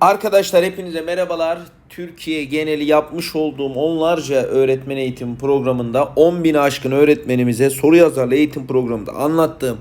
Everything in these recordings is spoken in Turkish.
Arkadaşlar hepinize merhabalar. Türkiye geneli yapmış olduğum onlarca öğretmen eğitim programında 10 bin aşkın öğretmenimize soru yazarlı eğitim programında anlattığım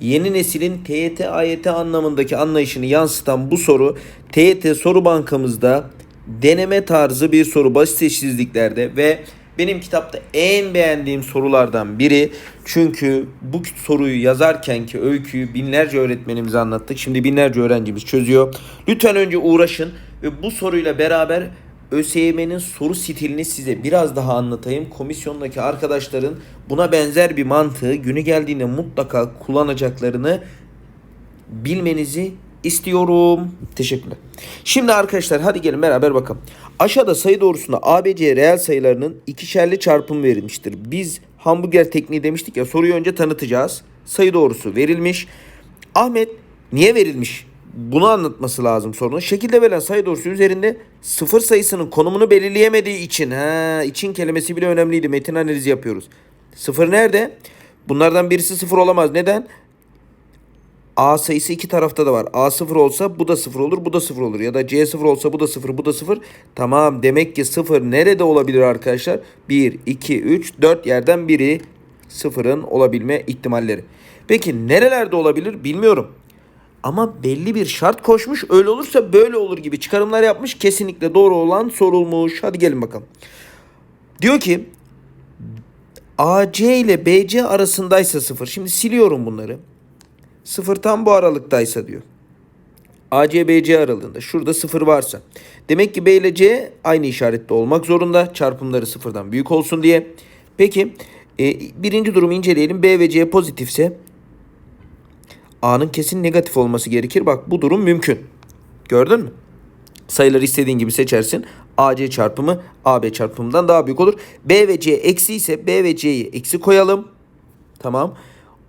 yeni neslin TYT AYT anlamındaki anlayışını yansıtan bu soru TYT soru bankamızda deneme tarzı bir soru basit eşsizliklerde ve benim kitapta en beğendiğim sorulardan biri. Çünkü bu soruyu yazarken ki öyküyü binlerce öğretmenimize anlattık. Şimdi binlerce öğrencimiz çözüyor. Lütfen önce uğraşın ve bu soruyla beraber ÖSYM'nin soru stilini size biraz daha anlatayım. Komisyondaki arkadaşların buna benzer bir mantığı günü geldiğinde mutlaka kullanacaklarını bilmenizi istiyorum. Teşekkürler. Şimdi arkadaşlar hadi gelin beraber bakalım. Aşağıda sayı doğrusunda ABC reel sayılarının ikişerli çarpımı verilmiştir. Biz hamburger tekniği demiştik ya soruyu önce tanıtacağız. Sayı doğrusu verilmiş. Ahmet niye verilmiş? Bunu anlatması lazım sorunun. Şekilde verilen sayı doğrusu üzerinde sıfır sayısının konumunu belirleyemediği için. Ha, için kelimesi bile önemliydi. Metin analizi yapıyoruz. Sıfır nerede? Bunlardan birisi sıfır olamaz. Neden? A sayısı iki tarafta da var. A sıfır olsa bu da sıfır olur, bu da sıfır olur. Ya da C sıfır olsa bu da sıfır, bu da sıfır. Tamam demek ki sıfır nerede olabilir arkadaşlar? 1, 2, 3, 4 yerden biri sıfırın olabilme ihtimalleri. Peki nerelerde olabilir bilmiyorum. Ama belli bir şart koşmuş. Öyle olursa böyle olur gibi çıkarımlar yapmış. Kesinlikle doğru olan sorulmuş. Hadi gelin bakalım. Diyor ki AC ile BC arasındaysa sıfır. Şimdi siliyorum bunları. Sıfır tam bu aralıktaysa diyor. AC BC aralığında. Şurada sıfır varsa. Demek ki B ile C aynı işarette olmak zorunda. Çarpımları sıfırdan büyük olsun diye. Peki e, birinci durumu inceleyelim. B ve C pozitifse A'nın kesin negatif olması gerekir. Bak bu durum mümkün. Gördün mü? Sayıları istediğin gibi seçersin. AC çarpımı AB çarpımından daha büyük olur. B ve C eksi ise B ve C'yi eksi koyalım. Tamam.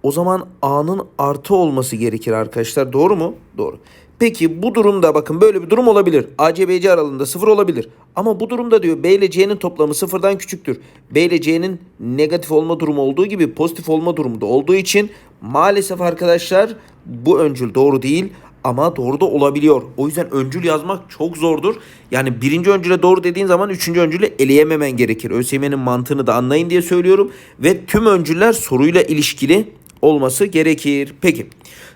O zaman A'nın artı olması gerekir arkadaşlar. Doğru mu? Doğru. Peki bu durumda bakın böyle bir durum olabilir. AC BC aralığında sıfır olabilir. Ama bu durumda diyor B ile C'nin toplamı sıfırdan küçüktür. B ile C'nin negatif olma durumu olduğu gibi pozitif olma durumu da olduğu için maalesef arkadaşlar bu öncül doğru değil ama doğru da olabiliyor. O yüzden öncül yazmak çok zordur. Yani birinci öncüle doğru dediğin zaman üçüncü öncüle eleyememen gerekir. ÖSYM'nin mantığını da anlayın diye söylüyorum. Ve tüm öncüller soruyla ilişkili olması gerekir. Peki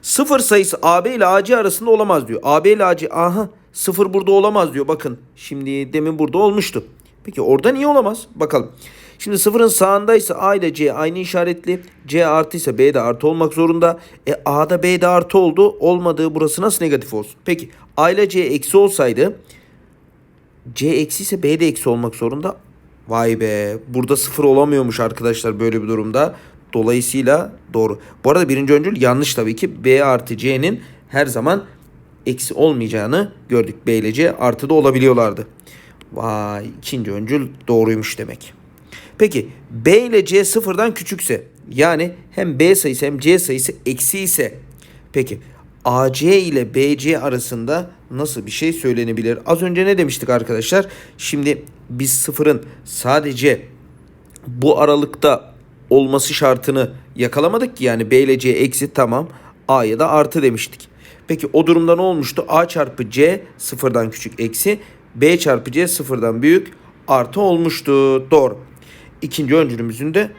sıfır sayısı AB ile AC arasında olamaz diyor. AB ile AC aha sıfır burada olamaz diyor. Bakın şimdi demin burada olmuştu. Peki orada niye olamaz? Bakalım. Şimdi sıfırın sağındaysa A ile C aynı işaretli. C artıysa B de artı olmak zorunda. E A'da B de artı oldu. Olmadığı burası nasıl negatif olsun? Peki A ile C eksi olsaydı C eksi ise B de eksi olmak zorunda. Vay be burada sıfır olamıyormuş arkadaşlar böyle bir durumda. Dolayısıyla doğru. Bu arada birinci öncül yanlış tabii ki. B artı C'nin her zaman eksi olmayacağını gördük. B ile C artı da olabiliyorlardı. Vay ikinci öncül doğruymuş demek. Peki B ile C sıfırdan küçükse yani hem B sayısı hem C sayısı eksi ise peki AC ile BC arasında nasıl bir şey söylenebilir? Az önce ne demiştik arkadaşlar? Şimdi biz sıfırın sadece bu aralıkta olması şartını yakalamadık ki yani B ile C eksi tamam A'ya da artı demiştik. Peki o durumda ne olmuştu? A çarpı C sıfırdan küçük eksi B çarpı C sıfırdan büyük artı olmuştu. Doğru. İkinci öncülümüzün de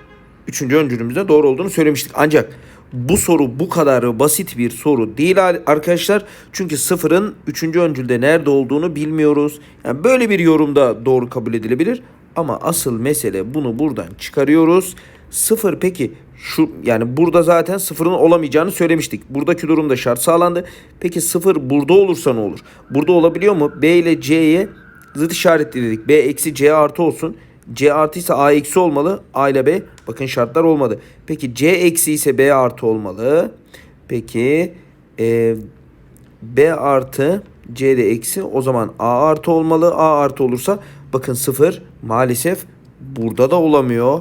üçüncü öncülümüzde doğru olduğunu söylemiştik. Ancak bu soru bu kadar basit bir soru değil arkadaşlar. Çünkü sıfırın üçüncü öncülde nerede olduğunu bilmiyoruz. Yani böyle bir yorumda doğru kabul edilebilir. Ama asıl mesele bunu buradan çıkarıyoruz. Sıfır peki şu yani burada zaten sıfırın olamayacağını söylemiştik. Buradaki durumda şart sağlandı. Peki sıfır burada olursa ne olur? Burada olabiliyor mu? B ile C'ye zıt işaretledik. B eksi C artı olsun. C artı ise A eksi olmalı. A ile B. Bakın şartlar olmadı. Peki C eksi ise B artı olmalı. Peki e, B artı C de eksi. O zaman A artı olmalı. A artı olursa bakın sıfır maalesef burada da olamıyor.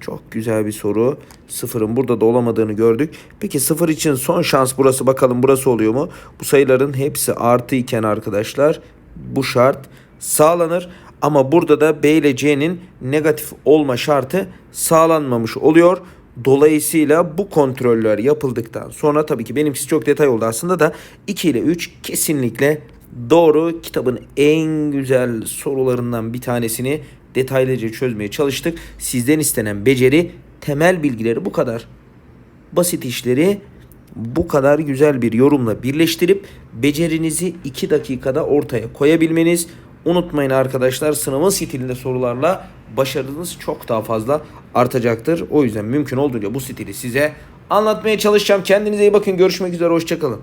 Çok güzel bir soru. Sıfırın burada da olamadığını gördük. Peki sıfır için son şans burası. Bakalım burası oluyor mu? Bu sayıların hepsi artı iken arkadaşlar bu şart sağlanır. Ama burada da B ile C'nin negatif olma şartı sağlanmamış oluyor. Dolayısıyla bu kontroller yapıldıktan sonra tabii ki benimkisi çok detay oldu aslında da 2 ile 3 kesinlikle doğru kitabın en güzel sorularından bir tanesini detaylıca çözmeye çalıştık. Sizden istenen beceri temel bilgileri bu kadar. Basit işleri bu kadar güzel bir yorumla birleştirip becerinizi 2 dakikada ortaya koyabilmeniz. Unutmayın arkadaşlar sınavın stilinde sorularla başarınız çok daha fazla artacaktır. O yüzden mümkün olduğunca bu stili size anlatmaya çalışacağım. Kendinize iyi bakın. Görüşmek üzere. Hoşçakalın.